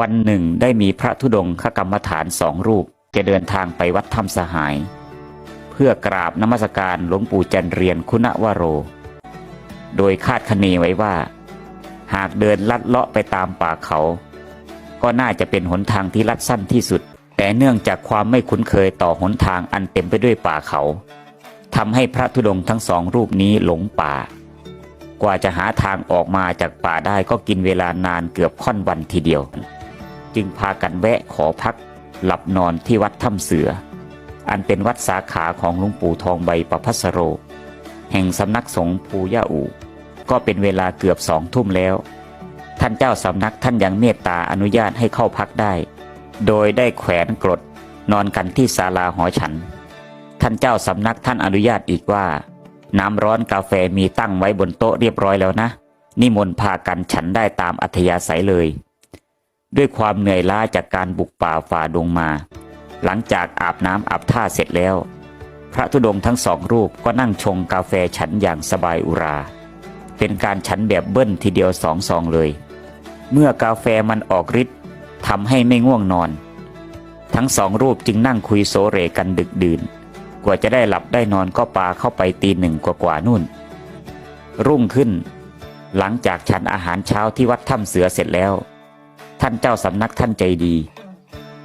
วันหนึ่งได้มีพระธุดงคกรรมฐานสองรูปจะเดินทางไปวัดถ้ำสหาย เพื่อกราบนมัสการหลวงปู่จันเรียนคุณวโร โดยคาดคะเนไว้ว่า หากเดินลัดเลาะไปตามป่าเขา ก็น่าจะเป็นหนทางที่ลัดสั้นที่สุด แต่เนื่องจากความไม่คุ้นเคยต่อหนทางอันเต็มไปด้วยป่าเขาทำให้พระธุดงค์ทั้งสองรูปนี้หลงป่า กว่าจะหาทางออกมาจากป่าได้ก็กินเวลานานเกือบค่อนวันทีเดียว จึงพากันแวะขอพักหลับนอนที่วัดถ้ำเสือ อันเป็นวัดสาขาของหลวงปู่ทองใบประพัสโร แห่งสำนักสงฆ์ภูย่าอูก็เป็นเวลาเกือบสองทุ่มแล้ว ท่านเจ้าสำนักท่านยังเมตตาอนุญาตให้เข้าพักได้ โดยได้แขวนกรดนอนกันที่ศาลาหอฉัน ท่านเจ้าสำนักท่านอนุญาตอีกว่า น้ำร้อนกาแฟมีตั้งไว้บนโต๊ะเรียบร้อยแล้วนะ นิมนต์พากันฉันได้ตามอัธยาศัยเลย ด้วยความเหนื่อยล้าจากการบุกป่าฝ่าดงมา หลังจากอาบน้ำอาบท่าเสร็จแล้ว พระธุดงทั้งสองรูปก็นั่งชงกาแฟฉันอย่างสบายอุรา เป็นการฉันแบบเบิ้ลทีเดียวสองซองเลย เมื่อกาแฟมันออกฤทธิ์ทำให้ไม่ง่วงนอน ทั้งสองรูปจึงนั่งคุยโซเรกันดึกดื่น กว่าจะได้หลับได้นอนก็ปาเข้าไปตีหนึ่งกว่าๆนู่น รุ่งขึ้น หลังจากฉันอาหารเช้าที่วัดถ้ำเสือเสร็จแล้ว ท่านเจ้าสำนักท่านใจดี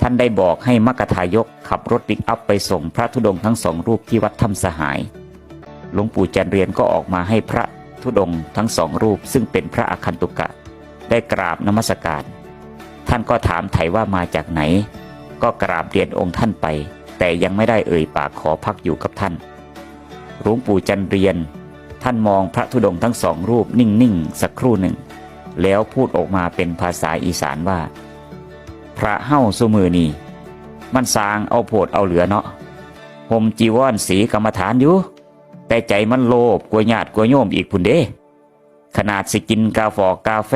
ท่านได้บอกให้มกกะทายกขับรถปิกอัพไปส่งพระธุดงค์ทั้งสองรูปที่วัดถ้ำสหาย หลวงปู่จันเรียนก็ออกมาให้พระธุดงค์ทั้งสองรูปซึ่งเป็นพระอคันตุกะ ได้กราบนมัสการ ท่านก็ถามไถว่ามาจากไหน ก็กราบเรียนองค์ท่านไป แต่ยังไม่ได้เอ่ยปากขอพักอยู่กับท่าน หลวงปู่จันเรียน ท่านมองพระธุดงค์ทั้งสองรูปนิ่งๆสักครู่หนึ่ง แล้วพูดออกมาเป็นภาษาอีสานว่า พระเฮ้าสุมือนี่มันสางเอาโพดเอาเหลือเนาะห่มจีวรสีกรรมฐานอยู่ แต่ใจมันโลภกลัวญาติกลัวโยมอีกพุ่นเด้ ขนาดสิกินกาฟอกกาแฟ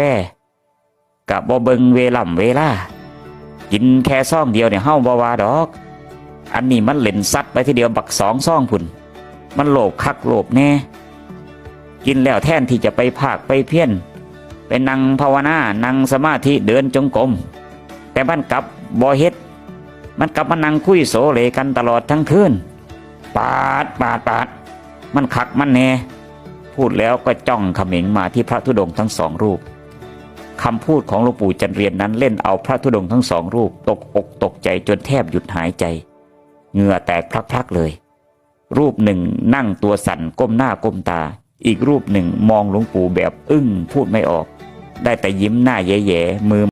กับบ่เบิงเวล่ำเวลากินแค่ซ่องเดียวเนี่ยเฮ้าบ่ว่าดอก อันนี้มันเล่นซัดไปทีเดียวบักสองซ่องพุ่น มันโลภคักโลภแน่ กินแล้วแทนที่จะไปภาคไปเพี้ยน ไปนั่งภาวนานั่งสมาธิเดินจงกรมแต่มันกลับบ่เฮ็ด มันกลับมานั่งคุยโสเลกันตลอดทั้งคืนปาดปาดปาด มันขักมันแน่พูดแล้วก็จ้องเขม็งมาที่พระธุดงค์ทั้งสองรูปคำพูดของหลวงปู่จันเรียนนั้นเล่นเอาพระธุดงค์ทั้งสองรูป ตกอกตกใจจนแทบหยุดหายใจ เหงื่อแตกพลักๆเลย รูปหนึ่งนั่งตัวสั่นก้มหน้าก้มตา อีกรูปหนึ่งมองหลวงปู่แบบอึ้งพูดไม่ออก ได้แต่ยิ้มหน้าแย่ๆมือ